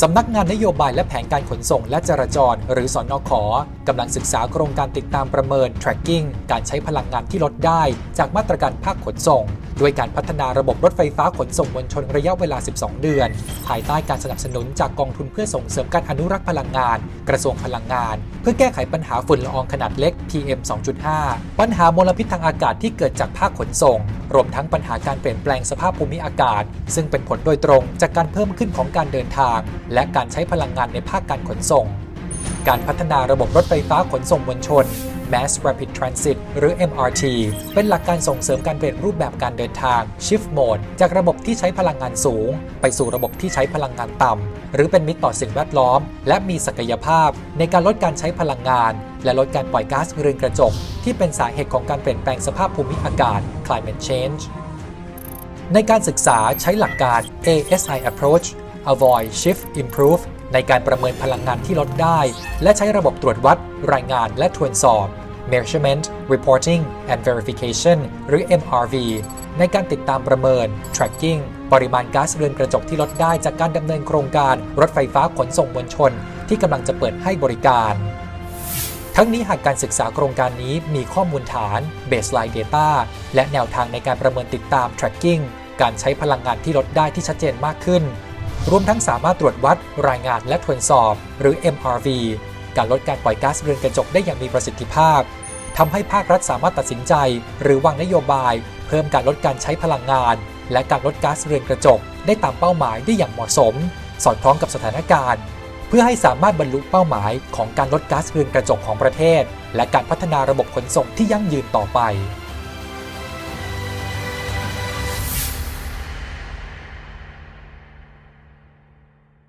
สำนักงานนโยบายและแผนการขนส่งและจราจร หรือสอนอขอกำลังศึกษาโครงการติดตามประเมิน tracking การใช้พลังงานที่ลดได้ จากมาตรการภาคขนส่ง ด้วยการพัฒนาระบบรถไฟฟ้าขนส่งมวลชนระยะเวลา 12 เดือน ภายใต้การสนับสนุนจากกองทุนเพื่อส่งเสริมการอนุรักษ์พลังงาน กระทรวงพลังงาน เพื่อแก้ไขปัญหาฝุ่นละอองขนาดเล็ก PM 2.5 ปัญหามลพิษทางอากาศที่เกิดจากภาคขนส่ง รวมทั้งปัญหาการเปลี่ยนแปลงสภาพภูมิอากาศ ซึ่งเป็นผลโดยตรงจากการเพิ่มขึ้นของการเดินทาง และการใช้พลังงานในภาคการขนส่ง การพัฒนาระบบรถไฟฟ้าขนส่งมวลชน Mass Rapid Transit หรือ MRT เป็นหลักการส่งเสริมการเปลี่ยนรูปแบบการเดินทาง Shift Mode จากระบบที่ใช้พลังงานสูง ไปสู่ระบบที่ใช้พลังงานต่ำ หรือเป็นมิตรต่อสิ่งแวดล้อม และมีศักยภาพ ในการลดการใช้พลังงาน และลดการปล่อยก๊าซเรือนกระจก ที่เป็นสาเหตุของการเปลี่ยนแปลงสภาพภูมิอากาศ Climate Change ในการศึกษาใช้หลักการ ASI Approach Avoid Shift Improve ในการประเมินพลังงานที่ลดได้ และใช้ระบบตรวจวัด รายงานและทวนสอบ Measurement Reporting and Verification หรือ MRV ในการติดตามประเมิน tracking ปริมาณก๊าซเรือนกระจกที่ลดได้จากการดำเนินโครงการรถไฟฟ้าขนส่งมวลชน ที่กำลังจะเปิดให้บริการ ทั้งนี้หากการศึกษาโครงการนี้มีข้อมูลฐาน baseline data และแนวทางในการประเมินติดตาม tracking การใช้พลังงานที่ลดได้ที่ชัดเจนมากขึ้น รวมทั้งสามารถตรวจวัด รายงานและทวนสอบ หรือ MRV การลดการปล่อยก๊าซเรือนกระจกได้อย่างมีประสิทธิภาพทำให้ภาครัฐสามารถตัดสินใจ หรือวางนโยบาย เพิ่มการลดการใช้พลังงาน และการลดก๊าซเรือนกระจก ได้ตามเป้าหมายได้อย่างเหมาะสม สอดคล้องกับสถานการณ์ เพื่อให้สามารถบรรลุเป้าหมายของการลดก๊าซเรือนกระจกของประเทศ และการพัฒนาระบบขนส่งที่ยั่งยืนต่อไป